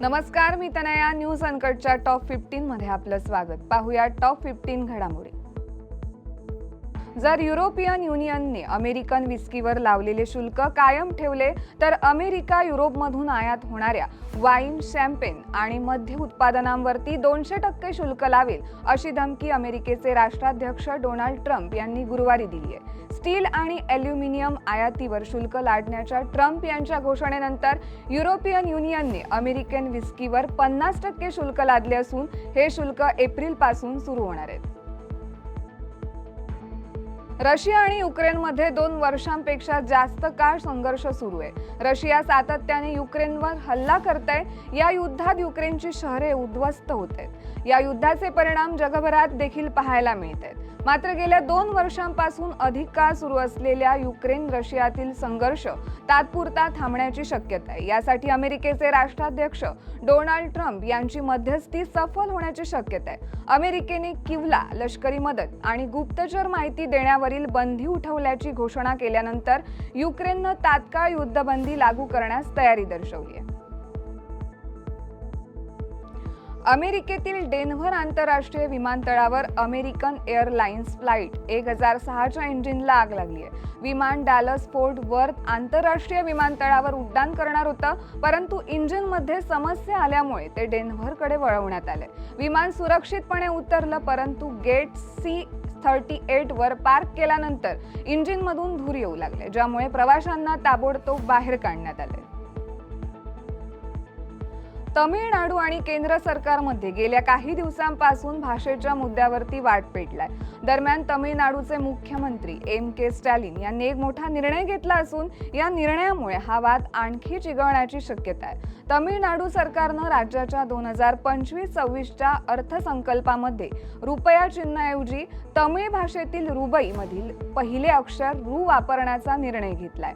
नमस्कार मी Tanaya. News अनकटच्या top fifteen मध्ये आपलं स्वागत. पाहूया टॉप फिफ्टीन घडामोडी. जर युरोपियन युनियनने अमेरिकन विस्कीवर लावलेले शुल्क कायम ठेवले तर अमेरिका युरोपमधून आयात होणाऱ्या वाईन शॅम्पेन आणि मध्य उत्पादनांवरती दोनशे टक्के शुल्क लावेल अशी धमकी अमेरिकेचे राष्ट्राध्यक्ष डोनाल्ड ट्रम्प यांनी गुरुवारी दिली आहे. स्टील आणि अल्युमिनियम आयातीवर शुल्क लादण्याच्या ट्रम्प यांच्या घोषणेनंतर युरोपियन युनियनने अमेरिकन विस्कीवर पन्नास टक्के शुल्क लादले असून हे शुल्क एप्रिलपासून सुरू होणार आहे रशिया आणि युक्रेनमध्ये दोन वर्षांपेक्षा जास्त काळ संघर्ष सुरू आहे. रशिया सातत्याने युक्रेनवर हल्ला करते या युद्धात युक्रेनची शहरे उद्ध्वस्त होत आहेत. या युद्धाचे परिणाम जगभरात देखील पाहायला मिळत आहेत मात्र गेल्या दोन वर्षांपासून अधिक काळ सुरू असलेल्या युक्रेन रशियातील संघर्ष तात्पुरता थांबण्याची शक्यता आहे. यासाठी अमेरिकेचे राष्ट्राध्यक्ष डोनाल्ड ट्रम्प यांची मध्यस्थी सफल होण्याची शक्यता आहे. अमेरिकेने किवला लष्करी मदत आणि गुप्तचर माहिती देण्यावर देण्यावरील बंदी उठवल्याची घोषणा केल्यानंतर युक्रेननं तात्काळ युद्धबंदी लागू करण्यास तयारी दर्शवली आहे. अमेरिकेतील डेन्व्हर आंतरराष्ट्रीय विमानतळावर अमेरिकन एअरलाइन्स फ्लाईट एक हजार सहाच्या इंजिनला आग लागली आहे. विमान डॅलस फोर्ट वर्थ आंतरराष्ट्रीय विमानतळावर उड्डाण करणार होतं परंतु इंजिनमध्ये समस्या आल्यामुळे ते डेन्व्हरकडे वळवण्यात आले. विमान सुरक्षितपणे उतरलं परंतु गेट सी थर्टी एटवर पार्क केल्यानंतर इंजिनमधून धूर येऊ लागले ज्यामुळे प्रवाशांना ताबडतोब बाहेर काढण्यात आले. तमिळनाडू आणि केंद्र सरकारमध्ये गेल्या काही दिवसांपासून भाषेच्या मुद्द्यावरती वाट पेटलाय. दरम्यान तमिळनाडूचे मुख्यमंत्री एम के स्टॅलिन यांनी एक मोठा निर्णय घेतला असून या निर्णयामुळे हा वाद आणखी चिघळण्याची शक्यता आहे. तमिळनाडू सरकारनं राज्याच्या दोन हजार पंचवीस सव्वीसच्या अर्थसंकल्पामध्ये रुपया चिन्हाऐवजी तमिळ भाषेतील रुबईमधील पहिले अक्षर रु वापरण्याचा निर्णय घेतलाय.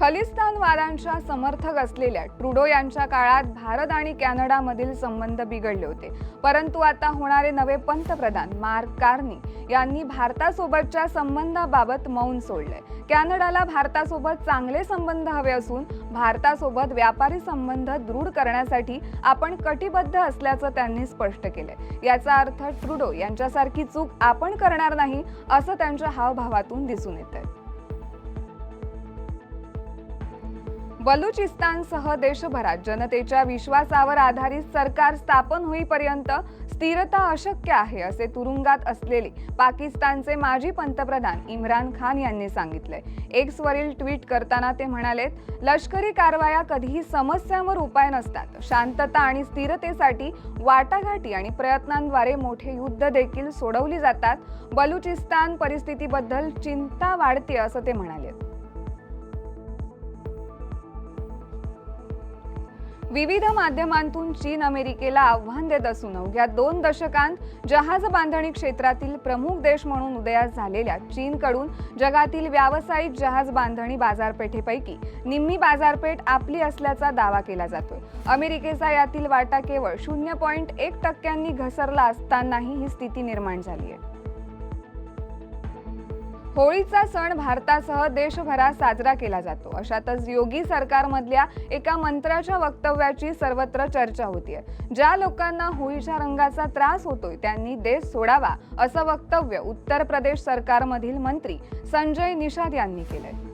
खलिस्तानवादांच्या समर्थक असलेल्या ट्रुडो यांच्या काळात भारत आणि कॅनडामधील संबंध बिघडले होते. परंतु आता होणारे नवे पंतप्रधान मार्क कार्नी यांनी भारतासोबतच्या संबंधाबाबत मौन सोडलंय. कॅनडाला भारतासोबत चांगले संबंध हवे असून भारतासोबत व्यापारी संबंध दृढ करण्यासाठी आपण कटिबद्ध असल्याचं त्यांनी स्पष्ट केलंय. याचा अर्थ ट्रुडो यांच्यासारखी चूक आपण करणार नाही असं त्यांच्या हावभावातून दिसून येत बलुचिस्तानसह देशभरात जनतेच्या विश्वासावर आधारित सरकार स्थापन होईपर्यंत स्थिरता अशक्य आहे असे तुरुंगात असलेले पाकिस्तानचे माजी पंतप्रधान इम्रान खान यांनी सांगितले. एक्सवरील ट्विट करताना ते म्हणालेत लष्करी कारवाया कधीही समस्यांवर उपाय नसतात. शांतता आणि स्थिरतेसाठी वाटाघाटी आणि प्रयत्नांद्वारे मोठे युद्ध देखील सोडवली जातात. बलुचिस्तान परिस्थितीबद्दल चिंता वाढते असं ते म्हणाले विविध माध्यमांतून चीन अमेरिकेला आव्हान देत असून अवघ्या दोन दशकांत जहाज बांधणी क्षेत्रातील प्रमुख देश म्हणून उदयास झालेल्या चीनकडून जगातील व्यावसायिक जहाज बांधणी बाजारपेठेपैकी निम्मी बाजारपेठ आपली असल्याचा दावा केला जातोय. अमेरिकेचा यातील वाटा केवळ शून्य पॉईंट एक टक्क्यांनी घसरला असतानाही ही स्थिती निर्माण झाली आहे. होळीचा सण भारतासह देशभरात साजरा केला जातो. अशातच योगी सरकारमधल्या एका मंत्र्याच्या वक्तव्याची सर्वत्र चर्चा होतीये. ज्या लोकांना होळीच्या रंगाचा त्रास होतोय त्यांनी देश सोडावा असं वक्तव्य उत्तर प्रदेश सरकारमधील मंत्री संजय निषाद यांनी केलंय.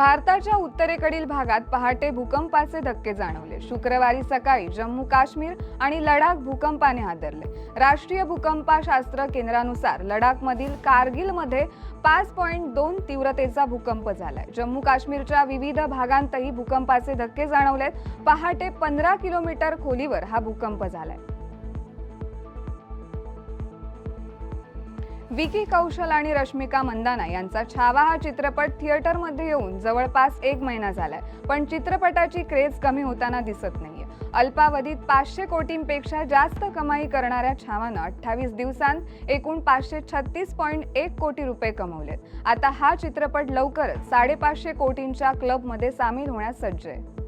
भारताच्या उत्तरेकडील भागात पहाटे भूकंपाचे धक्के जाणवले. शुक्रवारी सकाळी जम्मू काश्मीर आणि लडाख भूकंपाने हादरले. राष्ट्रीय भूकंपशास्त्र केंद्रानुसार लडाखमधील कारगिलमध्ये पाच पॉईंट दोन तीव्रतेचा भूकंप झालाय. जम्मू काश्मीरच्या विविध भागांतही भूकंपाचे धक्के जाणवलेत. पहाटे पंधरा किलोमीटर खोलीवर हा भूकंप झालाय. विकी कौशल आणि रश्मिका मंदाना यांचा छावा हा चित्रपट थिएटरमध्ये येऊन जवळपास एक महिना झालाय. पण चित्रपटाची क्रेज कमी होताना दिसत नाहीये. अल्पावधीत पाचशे कोटींपेक्षा जास्त कमाई करणाऱ्या छावानं अठ्ठावीस दिवसांत एकूण पाचशे छत्तीस पॉईंट एक कोटी रुपये कमवलेत. आता हा चित्रपट लवकरच साडेपाचशे कोटींच्या क्लबमध्ये सामील होण्यास सज्ज आहे.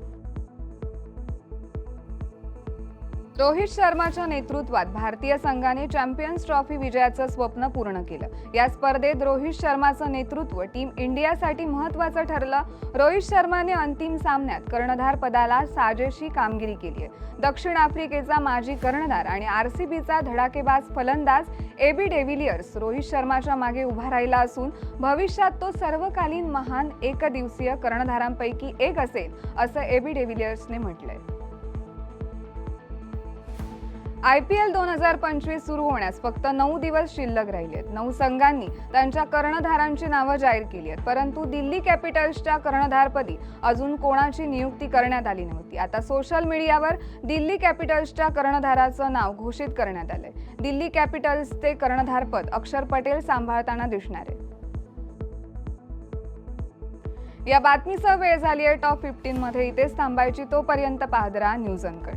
रोहित शर्माच्या नेतृत्वात भारतीय संघाने चॅम्पियन्स ट्रॉफी विजयाचं स्वप्न पूर्ण केलं. या स्पर्धेत रोहित शर्माचं नेतृत्व टीम इंडियासाठी महत्वाचं ठरलं. रोहित शर्माने अंतिम सामन्यात कर्णधार पदाला साजेशी कामगिरी केली आहे दक्षिण आफ्रिकेचा माजी कर्णधार आणि आरसीबीचा धडाकेबाज फलंदाज एबी डेव्हिलियर्स रोहित शर्माच्या मागे उभा राहिला असून भविष्यात तो सर्वकालीन महान एकदिवसीय कर्णधारांपैकी एक असेल असं एबी डेव्हिलियर्सने म्हटलंय. आय पी एल दोन हजार पंचवीस सुरू होण्यास फक्त नऊ दिवस शिल्लक राहिले आहेत नऊ संघांनी त्यांच्या कर्णधारांची नावं जाहीर केली आहेत. परंतु दिल्ली कॅपिटल्सच्या कर्णधारपदी अजून कोणाची नियुक्ती करण्यात आली नव्हती. आता सोशल मीडियावर दिल्ली कॅपिटल्सच्या कर्णधाराचं नाव घोषित करण्यात आलंय. दिल्ली कॅपिटल्सचे कर्णधारपद अक्षर पटेल सांभाळताना दिसणार आहे या बातमीसह वेळ झाली आहे टॉप फिफ्टीन मध्ये. इथेच थांबायची तोपर्यंत पाहत राहा न्यूज अनकट.